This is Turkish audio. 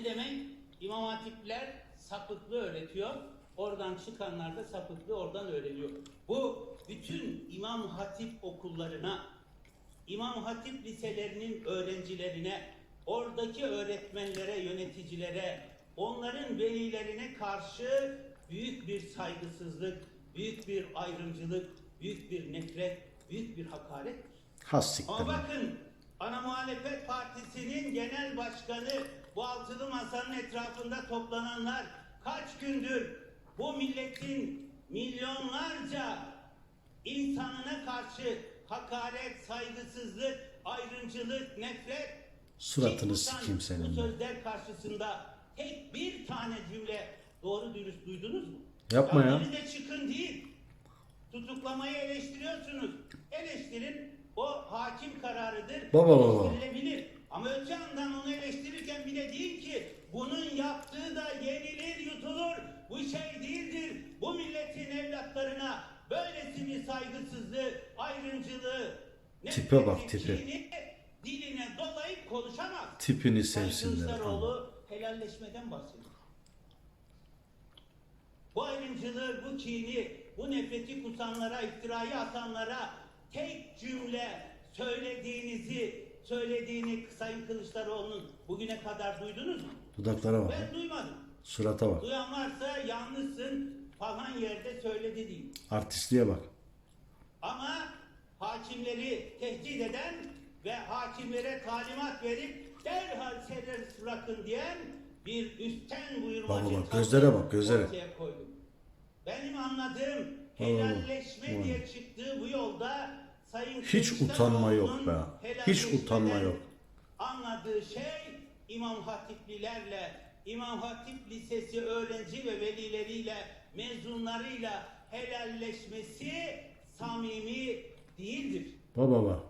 Ne demek? İmam hatipler sapıklı öğretiyor. Oradan çıkanlar da sapıklı oradan öğreniyor. Bu bütün İmam Hatip okullarına, İmam Hatip liselerinin öğrencilerine, oradaki öğretmenlere, yöneticilere, onların velilerine karşı büyük bir saygısızlık, büyük bir ayrımcılık, büyük bir nefret, büyük bir hakaret. Has siktir. Ama bakın ana muhalefet partisinin genel başkanı bu altılı masanın etrafında toplananlar kaç gündür bu milletin milyonlarca insanına karşı hakaret, saygısızlık, ayrımcılık, nefret Suratını sikeyim senin Bu de. sözler karşısında tek bir tane cümle doğru dürüst duydunuz mu? Yapma ya. Önünüze çıkın değil. Tutuklamayı eleştiriyorsunuz. Eleştirin. O hakim kararıdır. Baba baba. Eleştirilebilir. Ama öte yandan onu eleştirirken bile değil ki bunun yaptığı da yenilir yutulur. Bu şey değildir. Bu milletin evlatlarına böylesi bir saygısızlığı, ayrımcılığı, Tipe bak, kini diline dolayıp konuşamaz. Tipini sevsinler. Kılıçdaroğlu helalleşmeden bahsediyor. Bu ayrımcılığı, bu kini, bu nefreti kusanlara, iftirayı atanlara tek cümle söylediğinizi, söylediğini Sayın Kılıçdaroğlu'nun bugüne kadar duydunuz mu? Dudaklara bak. Ben duymadım. Surata bak. Duyan varsa yanlışsın falan yerde söyledi değil. Artistliğe bak. Ama hakimleri tehdit eden ve hakimlere talimat verip derhal serbest bırakın diyen bir üstten buyurmacı bak, tavır gözlere bak, gözlere. Benim anladığım bak, helalleşme diye çıktığı bu yolda Sayın Hiç utanma yok be. Hiç utanma yok. Anladığı şey İmam Hatiplilerle, İmam Hatip Lisesi öğrenci ve velileriyle, mezunlarıyla helalleşmesi samimi değildir. Baba bak.